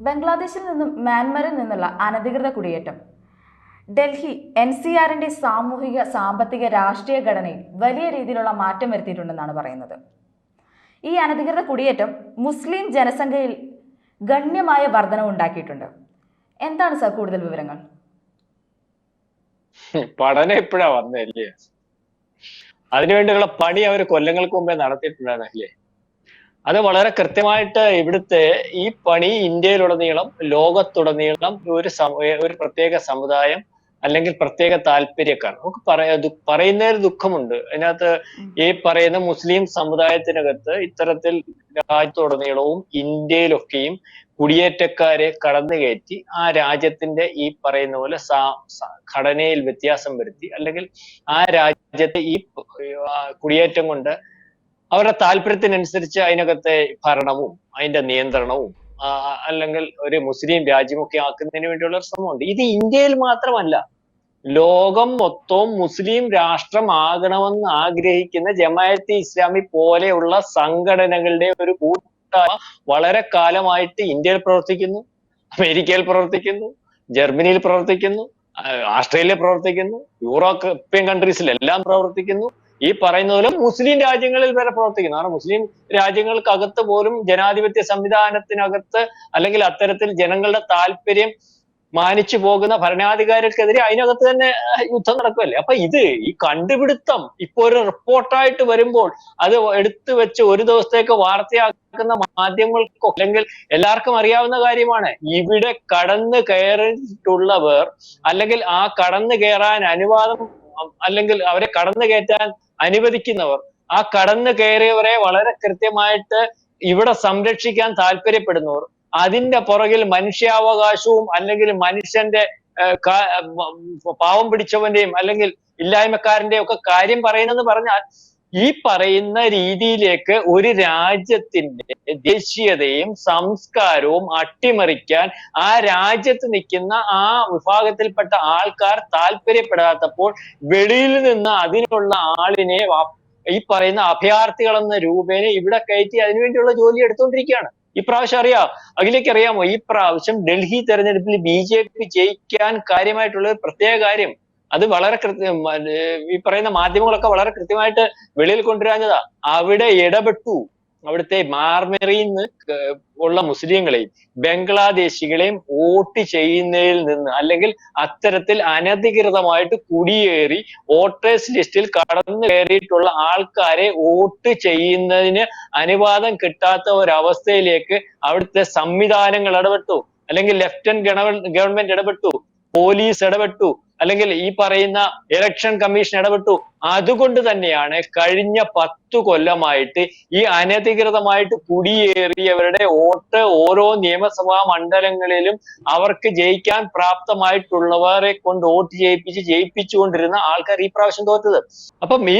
ബംഗ്ലാദേശിൽ നിന്നും മ്യാൻമറിൽ നിന്നുള്ള അനധികൃത കുടിയേറ്റം. ഡൽഹി എൻ സി ആറിന്റെ സാമൂഹിക സാമ്പത്തിക രാഷ്ട്രീയ ഘടനയിൽ വലിയ രീതിയിലുള്ള മാറ്റം വരുത്തിയിട്ടുണ്ടെന്നാണ് പറയുന്നത്. ഈ അനധികൃത കുടിയേറ്റം മുസ്ലിം ജനസംഖ്യയിൽ ഗണ്യമായ വർധനവ് ഉണ്ടാക്കിയിട്ടുണ്ട്. എന്താണ് സാർ കൂടുതൽ വിവരങ്ങൾ? പഠനം എപ്പോഴാ വന്നല്ലേ അതിനുവേണ്ടിയുള്ള പണി അവർ കൊല്ലങ്ങൾക്ക് മുമ്പേ നടത്തിയിട്ടുണ്ടാണ് അല്ലേ അത് വളരെ കൃത്യമായിട്ട് ഇവിടുത്തെ ഈ പണി ഇന്ത്യയിലുടനീളം ലോകത്തുടനീളം ഒരു ഒരു പ്രത്യേക സമുദായം അല്ലെങ്കിൽ പ്രത്യേക താല്പര്യക്കാർ നമുക്ക് പറയുന്നതിൽ ദുഃഖമുണ്ട്. അതിനകത്ത് ഈ പറയുന്ന മുസ്ലിം സമുദായത്തിനകത്ത് ഇത്തരത്തിൽ രാജ്യത്തുടനീളവും ഇന്ത്യയിലൊക്കെയും കുടിയേറ്റക്കാരെ കടന്നു കയറ്റി ആ രാജ്യത്തിന്റെ ഈ പറയുന്ന പോലെ ഘടനയിൽ വ്യത്യാസം വരുത്തി അല്ലെങ്കിൽ ആ രാജ്യത്തെ ഈ കുടിയേറ്റം കൊണ്ട് അവരുടെ താല്പര്യത്തിനനുസരിച്ച് അതിനകത്തെ ഭരണവും അതിന്റെ നിയന്ത്രണവും അല്ലെങ്കിൽ ഒരു മുസ്ലിം രാജ്യമൊക്കെ ആക്കുന്നതിന് വേണ്ടിയുള്ള ഒരു ശ്രമമുണ്ട്. ഇത് ഇന്ത്യയിൽ മാത്രമല്ല ലോകം മൊത്തവും മുസ്ലിം രാഷ്ട്രമാകണമെന്ന് ആഗ്രഹിക്കുന്ന ജമാഅത്തെ ഇസ്ലാമി പോലെയുള്ള സംഘടനകളുടെ ഒരു കൂട്ടായ്മ വളരെ കാലമായിട്ട് ഇന്ത്യയിൽ പ്രവർത്തിക്കുന്നു അമേരിക്കയിൽ പ്രവർത്തിക്കുന്നു ജർമ്മനിയിൽ പ്രവർത്തിക്കുന്നു ആ, ആസ്ട്രേലിയയിൽ പ്രവർത്തിക്കുന്നു യൂറോപ്യൻ കൺട്രീസിൽ എല്ലാം പ്രവർത്തിക്കുന്നു. ഈ പറയുന്ന പോലെ മുസ്ലിം രാജ്യങ്ങളിൽ വരെ പ്രവർത്തിക്കുന്നു. കാരണം മുസ്ലിം രാജ്യങ്ങൾക്കകത്ത് പോലും ജനാധിപത്യ സംവിധാനത്തിനകത്ത് അല്ലെങ്കിൽ അത്തരത്തിൽ ജനങ്ങളുടെ താല്പര്യം മാനിച്ചു പോകുന്ന ഭരണാധികാരികൾക്കെതിരെ അതിനകത്ത് തന്നെ യുദ്ധം നടക്കുമല്ലേ അപ്പൊ ഇത് ഈ കണ്ടുപിടുത്തം ഇപ്പൊ ഒരു റിപ്പോർട്ടായിട്ട് വരുമ്പോൾ അത് എടുത്തു വെച്ച് ഒരു ദിവസത്തേക്ക് വാർത്തയാക്കുന്ന മാധ്യമങ്ങൾക്കോ അല്ലെങ്കിൽ എല്ലാവർക്കും അറിയാവുന്ന കാര്യമാണ്. ഇവിടെ കടന്നു കയറിയിട്ടുള്ളവർ അല്ലെങ്കിൽ ആ കടന്നു കയറാൻ അനുവാദം അല്ലെങ്കിൽ അവരെ കടന്നു കയറ്റാൻ അനുവദിക്കുന്നവർ. ആ കടന്നു കയറിയവരെ വളരെ കൃത്യമായിട്ട് ഇവിടെ സംരക്ഷിക്കാൻ താല്പര്യപ്പെടുന്നവർ. അതിന്റെ പുറകിൽ മനുഷ്യാവകാശവും അല്ലെങ്കിൽ മനുഷ്യന്റെ പാവം പിടിച്ചവന്റെയും അല്ലെങ്കിൽ ഇല്ലായ്മക്കാരന്റെയും ഒക്കെ കാര്യം പറയുന്നെന്ന് പറഞ്ഞാൽ ഈ പറയുന്ന രീതിയിലേക്ക് ഒരു രാജ്യത്തിന്റെ ദേശീയതയും സംസ്കാരവും അട്ടിമറിക്കാൻ ആ രാജ്യത്ത് നിൽക്കുന്ന ആ വിഭാഗത്തിൽപ്പെട്ട ആൾക്കാർ താല്പര്യപ്പെടാത്തപ്പോൾ വെളിയിൽ നിന്ന് അതിനുള്ള ആളിനെ ഈ പറയുന്ന അഭയാർത്ഥികൾ എന്ന രൂപേനെ ഇവിടെ കയറ്റി അതിനുവേണ്ടിയുള്ള ജോലി എടുത്തുകൊണ്ടിരിക്കുകയാണ്. ഇപ്രാവശ്യം പ്രാവശ്യം അറിയാം അഖിലേക്ക് അറിയാമോ? ഈ പ്രാവശ്യം ഡൽഹി തെരഞ്ഞെടുപ്പിൽ ബി ജെ പി ജയിക്കാൻ കാര്യമായിട്ടുള്ള ഒരു പ്രത്യേക കാര്യം. അത് വളരെ കൃത്യം ഈ പറയുന്ന മാധ്യമങ്ങളൊക്കെ വളരെ കൃത്യമായിട്ട് വെളിയിൽ കൊണ്ടുവരാഞ്ഞതാ. അവിടെ ഇടപെട്ടു. അവിടുത്തെ മാർമറിയിൽ നിന്ന് ഉള്ള മുസ്ലിങ്ങളെയും ബംഗ്ലാദേശികളെയും വോട്ട് ചെയ്യുന്നതിൽ നിന്ന് അല്ലെങ്കിൽ അത്തരത്തിൽ അനധികൃതമായിട്ട് കുടിയേറി വോട്ടേഴ്സ് ലിസ്റ്റിൽ കടന്നു കയറിയിട്ടുള്ള ആൾക്കാരെ വോട്ട് ചെയ്യുന്നതിന് അനുവാദം കിട്ടാത്ത ഒരവസ്ഥയിലേക്ക് അവിടുത്തെ സംവിധാനങ്ങൾ ഇടപെട്ടു. അല്ലെങ്കിൽ ലെഫ്റ്റനന്റ് ഗവൺമെന്റ് ഇടപെട്ടു. പോലീസ് ഇടപെട്ടു. അല്ലെങ്കിൽ ഈ പറയുന്ന ഇലക്ഷൻ കമ്മീഷൻ ഇടപെട്ടു. അതുകൊണ്ട് തന്നെയാണ് കഴിഞ്ഞ പത്തു കൊല്ലമായിട്ട് ഈ അനധികൃതമായിട്ട് കുടിയേറിയവരുടെ വോട്ട് ഓരോ നിയമസഭാ മണ്ഡലങ്ങളിലും അവർക്ക് ജയിക്കാൻ പ്രാപ്തമായിട്ടുള്ളവരെ കൊണ്ട് വോട്ട് ചെയ്യിപ്പിച്ച് ജയിപ്പിച്ചുകൊണ്ടിരുന്ന ആൾക്കാർ ഈ പ്രാവശ്യം തോറ്റത്. അപ്പം ഈ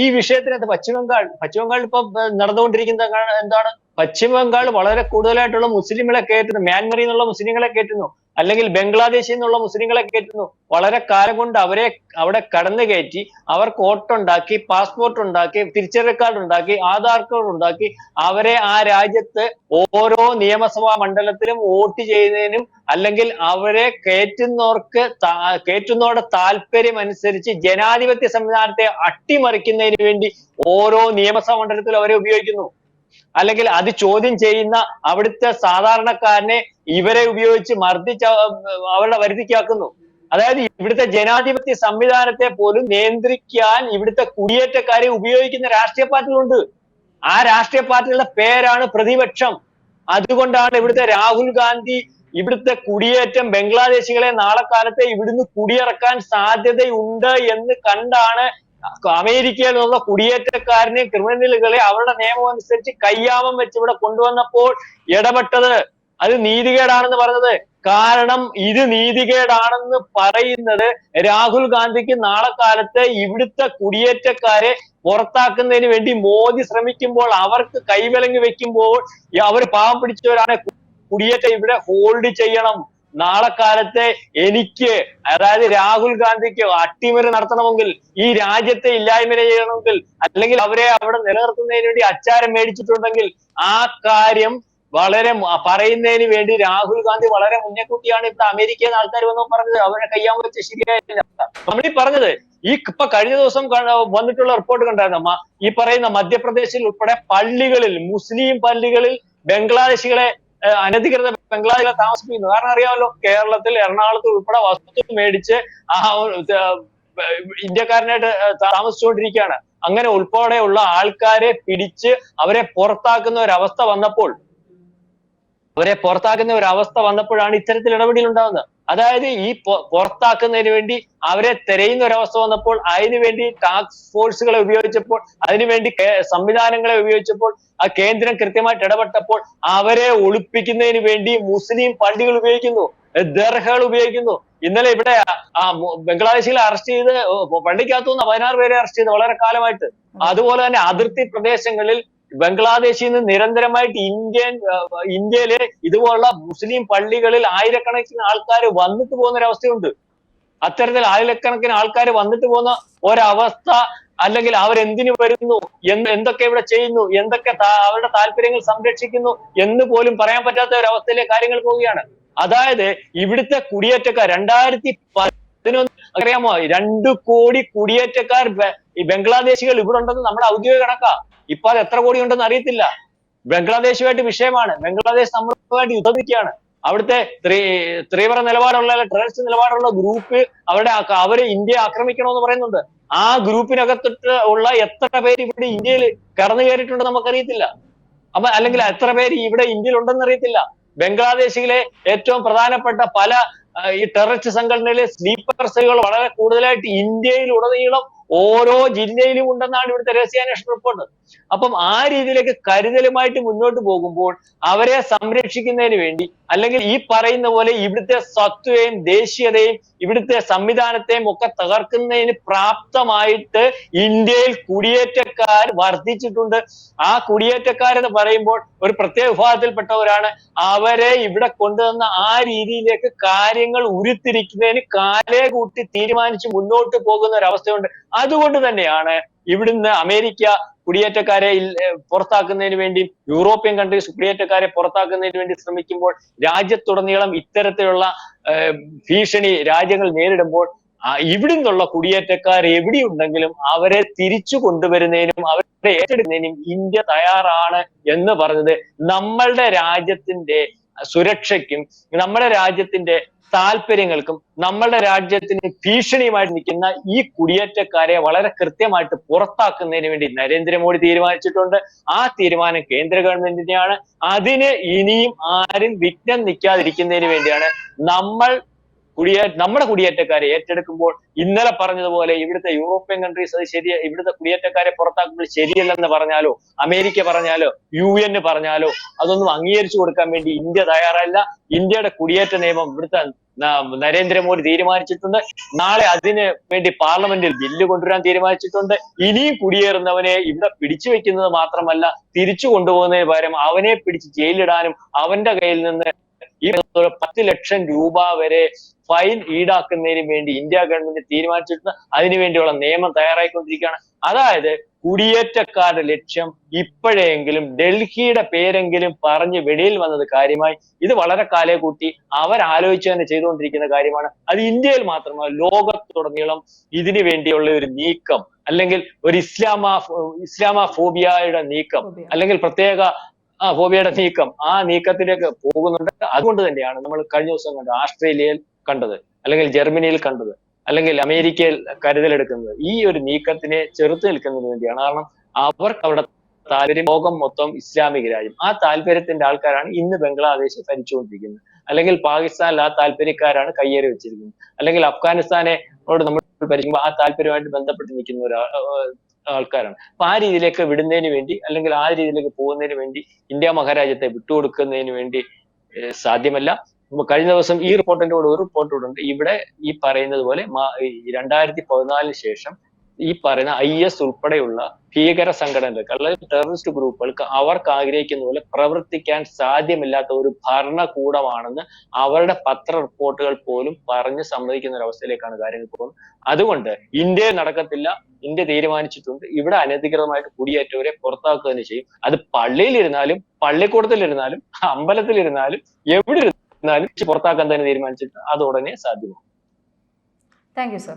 ഈ വിഷയത്തിനകത്ത് പശ്ചിമബംഗാൾ ബംഗാൾ പശ്ചിമ ബംഗാൾ ഇപ്പൊ നടന്നുകൊണ്ടിരിക്കുന്ന എന്താണ്? പശ്ചിമ ബംഗാൾ വളരെ കൂടുതലായിട്ടുള്ള മുസ്ലിങ്ങളെ കയറ്റുന്നു മ്യാൻമറിൽ നിന്നുള്ള മുസ്ലിങ്ങളെ കയറ്റുന്നു അല്ലെങ്കിൽ ബംഗ്ലാദേശിൽ നിന്നുള്ള മുസ്ലിങ്ങളെ കയറ്റുന്നു വളരെ കാലം കൊണ്ട് അവരെ അവിടെ കടന്നു കയറ്റി അവർക്ക് വോട്ടുണ്ടാക്കി പാസ്പോർട്ട് ഉണ്ടാക്കി തിരിച്ചറിയൽ കാർഡ് ഉണ്ടാക്കി ആധാർ കാർഡ് ഉണ്ടാക്കി അവരെ ആ രാജ്യത്ത് ഓരോ നിയമസഭാ മണ്ഡലത്തിലും വോട്ട് ചെയ്യുന്നതിനും അല്ലെങ്കിൽ അവരെ കയറ്റുന്നവർക്ക് കയറ്റുന്നവരുടെ താല്പര്യം അനുസരിച്ച് ജനാധിപത്യ സംവിധാനത്തെ അട്ടിമറിക്കുന്നതിന് വേണ്ടി ഓരോ നിയമസഭാ മണ്ഡലത്തിലും അവരെ ഉപയോഗിക്കുന്നു. അല്ലെങ്കിൽ അത് ചോദ്യം ചെയ്യുന്ന അവിടുത്തെ സാധാരണക്കാരനെ ഇവരെ ഉപയോഗിച്ച് മർദ്ദിച്ച അവ- അവരുടെ വരുതിക്കാക്കുന്നു അതായത് ഇവിടുത്തെ ജനാധിപത്യ സംവിധാനത്തെ പോലും നിയന്ത്രിക്കാൻ ഇവിടുത്തെ കുടിയേറ്റക്കാരെ ഉപയോഗിക്കുന്ന രാഷ്ട്രീയ പാർട്ടികളുണ്ട്. ആ രാഷ്ട്രീയ പാർട്ടികളുടെ പേരാണ് പ്രതിപക്ഷം. അതുകൊണ്ടാണ് ഇവിടുത്തെ രാഹുൽ ഗാന്ധി ഇവിടുത്തെ കുടിയേറ്റം ബംഗ്ലാദേശികളെ നാളെ കാലത്തെ ഇവിടുന്ന് കുടിയിറക്കാൻ സാധ്യതയുണ്ട് എന്ന് കണ്ടാണ് അമേരിക്കയിൽ നിന്നുള്ള കുടിയേറ്റക്കാരനെ ക്രിമിനലുകളെ അവരുടെ നിയമം അനുസരിച്ച് കയ്യാമം വെച്ച് ഇവിടെ കൊണ്ടുവന്നപ്പോൾ ഇടപെട്ടത് അത് നീതികേടാണെന്ന് പറഞ്ഞത്. കാരണം ഇത് നീതികേടാണെന്ന് പറയുന്നത് രാഹുൽ ഗാന്ധിക്ക് നാളെ കാലത്ത് ഇവിടുത്തെ കുടിയേറ്റക്കാരെ പുറത്താക്കുന്നതിന് വേണ്ടി മോദി ശ്രമിക്കുമ്പോൾ അവർക്ക് കൈവിലങ്ങി വെക്കുമ്പോൾ അവർ പാവം പിടിച്ചവരാണ്. കുടിയേറ്റം ഇവിടെ ഹോൾഡ് ചെയ്യണം. നാളെ കാലത്തെ എനിക്ക് അതായത് രാഹുൽ ഗാന്ധിക്ക് അട്ടിമറി നടത്തണമെങ്കിൽ ഈ രാജ്യത്തെ ഇല്ലായ്മ ചെയ്യണമെങ്കിൽ അല്ലെങ്കിൽ അവരെ അവിടെ നിലനിർത്തുന്നതിന് വേണ്ടി അച്ചാരം മേടിച്ചിട്ടുണ്ടെങ്കിൽ ആ കാര്യം വളരെ പറയുന്നതിന് വേണ്ടി രാഹുൽ ഗാന്ധി വളരെ മുന്നേക്കൂട്ടിയാണ് ഇപ്പൊ അമേരിക്കയിൽ ആൾക്കാർ വന്നു പറഞ്ഞത്. അവരെ കയ്യാൻ വെച്ച് ശരിയായില്ല നമ്മളീ പറഞ്ഞത് ഈ ഇപ്പൊ കഴിഞ്ഞ ദിവസം വന്നിട്ടുള്ള റിപ്പോർട്ട് കണ്ടായിരുന്നു? ഈ പറയുന്ന മധ്യപ്രദേശിൽ ഉൾപ്പെടെ പള്ളികളിൽ മുസ്ലിം പള്ളികളിൽ ബംഗ്ലാദേശികളെ അനധികൃത ബംഗ്ലാദേശികളെ താമസിക്കുന്നു കാരണം അറിയാമല്ലോ കേരളത്തിൽ എറണാകുളത്ത് ഉൾപ്പെടെ വസ്തു മേടിച്ച് ആ ഇന്ത്യക്കാരനായിട്ട് താമസിച്ചുകൊണ്ടിരിക്കുകയാണ്. അങ്ങനെ ഉൾപ്പെടെയുള്ള ആൾക്കാരെ പിടിച്ച് അവരെ പുറത്താക്കുന്ന ഒരു അവസ്ഥ വന്നപ്പോൾ അവരെ പുറത്താക്കുന്ന ഒരു അവസ്ഥ വന്നപ്പോഴാണ് ഇത്തരത്തിൽ ഇടപെടൽ ഉണ്ടാകുന്നത്. അതായത് ഈ പുറത്താക്കുന്നതിന് വേണ്ടി അവരെ തിരയുന്ന ഒരവസ്ഥ വന്നപ്പോൾ അതിനുവേണ്ടി ടാസ്ക് ഫോഴ്സുകളെ ഉപയോഗിച്ചപ്പോൾ അതിനുവേണ്ടി സംവിധാനങ്ങളെ ഉപയോഗിച്ചപ്പോൾ ആ കേന്ദ്രം കൃത്യമായിട്ട് ഇടപെട്ടപ്പോൾ അവരെ ഒളിപ്പിക്കുന്നതിന് വേണ്ടി മുസ്ലിം പള്ളികൾ ഉപയോഗിക്കുന്നു ദർഹകൾ ഉപയോഗിക്കുന്നു. ഇന്നലെ ഇവിടെ ആ ബംഗ്ലാദേശിൽ അറസ്റ്റ് ചെയ്ത് പള്ളിക്കകത്തുനിന്ന് പതിനാറ് പേരെ അറസ്റ്റ് ചെയ്ത് വളരെ കാലമായിട്ട്. അതുപോലെ തന്നെ അതിർത്തി പ്രദേശങ്ങളിൽ ബംഗ്ലാദേശിൽ നിന്ന് നിരന്തരമായിട്ട് ഇന്ത്യൻ ഇന്ത്യയിൽ ഇതുപോലുള്ള മുസ്ലിം പള്ളികളിൽ ആയിരക്കണക്കിന് ആൾക്കാർ വന്നിട്ട് പോകുന്ന ഒരു അവസ്ഥയുണ്ട് അത്തരത്തിൽ ആയിരക്കണക്കിന് ആൾക്കാർ വന്നിട്ട് പോകുന്ന ഒരവസ്ഥ അല്ലെങ്കിൽ അവരെന്തിനു വരുന്നു എന്ത് എന്തൊക്കെ ഇവിടെ ചെയ്യുന്നു എന്തൊക്കെ അവരുടെ താല്പര്യങ്ങൾ സംരക്ഷിക്കുന്നു എന്ന് പോലും പറയാൻ പറ്റാത്ത ഒരു അവസ്ഥയിലെ കാര്യങ്ങൾ പോവുകയാണ്. അതായത് ഇവിടുത്തെ കുടിയേറ്റക്കാർ രണ്ടായിരത്തി പതിനൊന്ന് അറിയാമോ? രണ്ടു കോടി കുടിയേറ്റക്കാർ ബംഗ്ലാദേശികൾ ഇവിടെ ഉണ്ടെന്ന് നമ്മുടെ ഔദ്യോഗിക കണക്കാ. ഇപ്പൊ അത് എത്ര കോടി ഉണ്ടെന്ന് അറിയത്തില്ല. ബംഗ്ലാദേശുമായിട്ട് വിഷയമാണ്. ബംഗ്ലാദേശ് നമ്മളുമായിട്ട് യുദ്ധത്തിക്കാണ് അവിടുത്തെ തീവ്ര നിലപാടുള്ള ടെററിസ്റ്റ് നിലപാടുള്ള ഗ്രൂപ്പ് അവരുടെ അവർ ഇന്ത്യയെ ആക്രമിക്കണമെന്ന് പറയുന്നുണ്ട്. ആ ഗ്രൂപ്പിനകത്തിട്ട് ഉള്ള എത്ര പേര് ഇവിടെ ഇന്ത്യയിൽ കടന്നു കയറിയിട്ടുണ്ടെന്ന് നമുക്കറിയത്തില്ല. അപ്പൊ അല്ലെങ്കിൽ എത്ര പേര് ഇവിടെ ഇന്ത്യയിൽ ഉണ്ടെന്ന് അറിയത്തില്ല. ബംഗ്ലാദേശിലെ ഏറ്റവും പ്രധാനപ്പെട്ട പല ഈ ടെററിസ്റ്റ് സംഘടനയിലെ സ്ലീപ്പർ സെല്ലുകൾ വളരെ കൂടുതലായിട്ട് ഇന്ത്യയിൽ ഉടനീളം ഓരോ ജില്ലയിലും ഉണ്ടെന്നാണ് ഇവിടുത്തെ രഹസ്യാന്വേഷണ റിപ്പോർട്ട് അപ്പം ആ രീതിയിലേക്ക് കരുതലുമായിട്ട് മുന്നോട്ട് പോകുമ്പോൾ അവരെ സംരക്ഷിക്കുന്നതിന് വേണ്ടി അല്ലെങ്കിൽ ഈ പറയുന്ന പോലെ ഇവിടുത്തെ സത്വയും ദേശീയതയും ഇവിടുത്തെ സംവിധാനത്തെയും ഒക്കെ തകർക്കുന്നതിന് പ്രാപ്തമായിട്ട് ഇന്ത്യയിൽ കുടിയേറ്റക്കാർ വർദ്ധിച്ചിട്ടുണ്ട്. ആ കുടിയേറ്റക്കാരെന്ന് പറയുമ്പോൾ ഒരു പ്രത്യേക വിഭാഗത്തിൽപ്പെട്ടവരാണ്. അവരെ ഇവിടെ കൊണ്ടുവന്ന ആ രീതിയിലേക്ക് കാര്യങ്ങൾ ഉരുത്തിരിക്കുന്നതിന് കാലേ കൂട്ടി തീരുമാനിച്ച് മുന്നോട്ട് പോകുന്ന ഒരു അവസ്ഥയുണ്ട്. അതുകൊണ്ട് തന്നെയാണ് ഇവിടുന്ന് അമേരിക്ക കുടിയേറ്റക്കാരെ പുറത്താക്കുന്നതിന് വേണ്ടി യൂറോപ്യൻ കൺട്രീസ് കുടിയേറ്റക്കാരെ പുറത്താക്കുന്നതിന് വേണ്ടി ശ്രമിക്കുമ്പോൾ രാജ്യത്തുടനീളം ഇത്തരത്തിലുള്ള ഭീഷണി രാജ്യങ്ങൾ നേരിടുമ്പോൾ ഇവിടുന്നുള്ള കുടിയേറ്റക്കാർ എവിടെയുണ്ടെങ്കിലും അവരെ തിരിച്ചു കൊണ്ടുവരുന്നതിനും അവരെ ഏറ്റെടുക്കുന്നതിനും ഇന്ത്യ തയ്യാറാണ് എന്ന് പറഞ്ഞത് നമ്മളുടെ രാജ്യത്തിന്റെ സുരക്ഷയ്ക്കും നമ്മുടെ രാജ്യത്തിന്റെ താല്പര്യങ്ങൾക്കും നമ്മുടെ രാജ്യത്തിന് ഭീഷണിയുമായിട്ട് നിൽക്കുന്ന ഈ കുടിയേറ്റക്കാരെ വളരെ കൃത്യമായിട്ട് പുറത്താക്കുന്നതിന് വേണ്ടി നരേന്ദ്രമോദി തീരുമാനിച്ചിട്ടുണ്ട്. ആ തീരുമാനം കേന്ദ്ര ഗവൺമെന്റിന്റെയാണ് അതിന് ഇനിയും ആരും വിഘ്നം നിൽക്കാതിരിക്കുന്നതിന് വേണ്ടിയാണ് നമ്മൾ കുടിയേ നമ്മുടെ കുടിയേറ്റക്കാരെ ഏറ്റെടുക്കുമ്പോൾ ഇന്നലെ പറഞ്ഞതുപോലെ ഇവിടുത്തെ യൂറോപ്യൻ കൺട്രീസ് അത് ശരി ഇവിടുത്തെ കുടിയേറ്റക്കാരെ പുറത്താക്കുമ്പോൾ ശരിയല്ലെന്ന് പറഞ്ഞാലോ അമേരിക്ക പറഞ്ഞാലോ യു എൻ പറഞ്ഞാലോ അതൊന്നും അംഗീകരിച്ചു കൊടുക്കാൻ വേണ്ടി ഇന്ത്യ തയ്യാറല്ല. ഇന്ത്യയുടെ കുടിയേറ്റ നിയമം ഇവിടുത്തെ നരേന്ദ്രമോദി തീരുമാനിച്ചിട്ടുണ്ട്. നാളെ അതിന് വേണ്ടി പാർലമെന്റിൽ ബില്ല് കൊണ്ടുവരാൻ തീരുമാനിച്ചിട്ടുണ്ട്. ഇനിയും കുടിയേറുന്നവനെ ഇവിടെ പിടിച്ചു വെക്കുന്നത് മാത്രമല്ല തിരിച്ചു കൊണ്ടുപോകുന്നതിന് പകരം അവനെ പിടിച്ച് ജയിലിടാനും അവന്റെ കയ്യിൽ നിന്ന് ഈ പത്ത് ലക്ഷം രൂപ വരെ ഫൈൻ ഈടാക്കുന്നതിന് വേണ്ടി ഇന്ത്യ ഗവൺമെന്റ് തീരുമാനിച്ചിട്ടുണ്ട്. അതിനുവേണ്ടിയുള്ള നിയമം തയ്യാറായിക്കൊണ്ടിരിക്കുകയാണ്. അതായത് കുടിയേറ്റക്കാരുടെ ലക്ഷ്യം ഇപ്പോഴെങ്കിലും ഡൽഹിയുടെ പേരെങ്കിലും പറഞ്ഞ് വെളിയിൽ വന്നത് കാര്യമായി. ഇത് വളരെ കാലേ കൂട്ടി അവർ ആലോചിച്ച് തന്നെ ചെയ്തുകൊണ്ടിരിക്കുന്ന കാര്യമാണ്. അത് ഇന്ത്യയിൽ മാത്രമല്ല ലോകത്തുടനീളം ഇതിനു വേണ്ടിയുള്ള ഒരു നീക്കം അല്ലെങ്കിൽ ഒരു ഇസ്ലാമ ഇസ്ലാമ ഫോബിയയുടെ നീക്കം അല്ലെങ്കിൽ പ്രത്യേക ആ ഫോബിയയുടെ നീക്കം ആ നീക്കത്തിലേക്ക് പോകുന്നുണ്ട്. അതുകൊണ്ട് തന്നെയാണ് നമ്മൾ കഴിഞ്ഞ ദിവസം കണ്ടത് ആസ്ട്രേലിയയിൽ കണ്ടത് അല്ലെങ്കിൽ ജർമ്മനിയിൽ കണ്ടത് അല്ലെങ്കിൽ അമേരിക്കയിൽ കരുതലെടുക്കുന്നത്. ഈ ഒരു നീക്കത്തിനെ ചെറുത്ത് നിൽക്കുന്നതിന് വേണ്ടിയാണ്. കാരണം അവർക്ക് അവിടെ താല്പര്യം ലോകം മൊത്തം ഇസ്ലാമിക രാജ്യം. ആ താല്പര്യത്തിന്റെ ആൾക്കാരാണ് ഇന്ന് ബംഗ്ലാദേശ് ഭരിച്ചുകൊണ്ടിരിക്കുന്നത്. അല്ലെങ്കിൽ പാകിസ്ഥാനിൽ ആ താല്പര്യക്കാരാണ് കയ്യേറി വെച്ചിരിക്കുന്നത്. അല്ലെങ്കിൽ അഫ്ഗാനിസ്ഥാനെ നമ്മൾ ഭരിക്കുമ്പോൾ ആ താല്പര്യമായിട്ട് ബന്ധപ്പെട്ട് നിൽക്കുന്ന ഒരു ആൾക്കാരാണ്. അപ്പൊ ആ രീതിയിലേക്ക് വിടുന്നതിന് വേണ്ടി അല്ലെങ്കിൽ ആ രീതിയിലേക്ക് പോകുന്നതിന് വേണ്ടി ഇന്ത്യ മഹാരാജ്യത്തെ വിട്ടുകൊടുക്കുന്നതിന് വേണ്ടി സാധ്യമല്ല. കഴിഞ്ഞ ദിവസം ഈ റിപ്പോർട്ടിന്റെ കൂടെ ഒരു റിപ്പോർട്ട് കൂടെ ഉണ്ട്. ഇവിടെ ഈ പറയുന്നത് പോലെ രണ്ടായിരത്തി പതിനാലിന് ശേഷം ഈ പറയുന്ന ഐ എസ് ഉൾപ്പെടെയുള്ള ഭീകര സംഘടനകൾക്ക് അല്ലെങ്കിൽ ടെററിസ്റ്റ് ഗ്രൂപ്പുകൾക്ക് അവർക്ക് ആഗ്രഹിക്കുന്ന പോലെ പ്രവർത്തിക്കാൻ സാധ്യമില്ലാത്ത ഒരു ഭരണകൂടമാണെന്ന് അവരുടെ പത്ര റിപ്പോർട്ടുകൾ പോലും പറഞ്ഞ് സമ്മതിക്കുന്ന ഒരു അവസ്ഥയിലേക്കാണ് കാര്യങ്ങൾ പോകുന്നത്. അതുകൊണ്ട് ഇന്ത്യ നടക്കത്തില്ല ഇന്ത്യ തീരുമാനിച്ചിട്ടുണ്ട്. ഇവിടെ അനധികൃതമായിട്ട് കുടിയേറ്റവരെ പുറത്താക്കുക തന്നെ ചെയ്യും. അത് പള്ളിയിലിരുന്നാലും പള്ളിക്കൂടത്തിലിരുന്നാലും അമ്പലത്തിലിരുന്നാലും എവിടെ ഇരുന്നാലും പുറത്താക്കാൻ തന്നെ തീരുമാനിച്ചിട്ട് അത് ഉടനെ സാധ്യമാകും. Thank you sir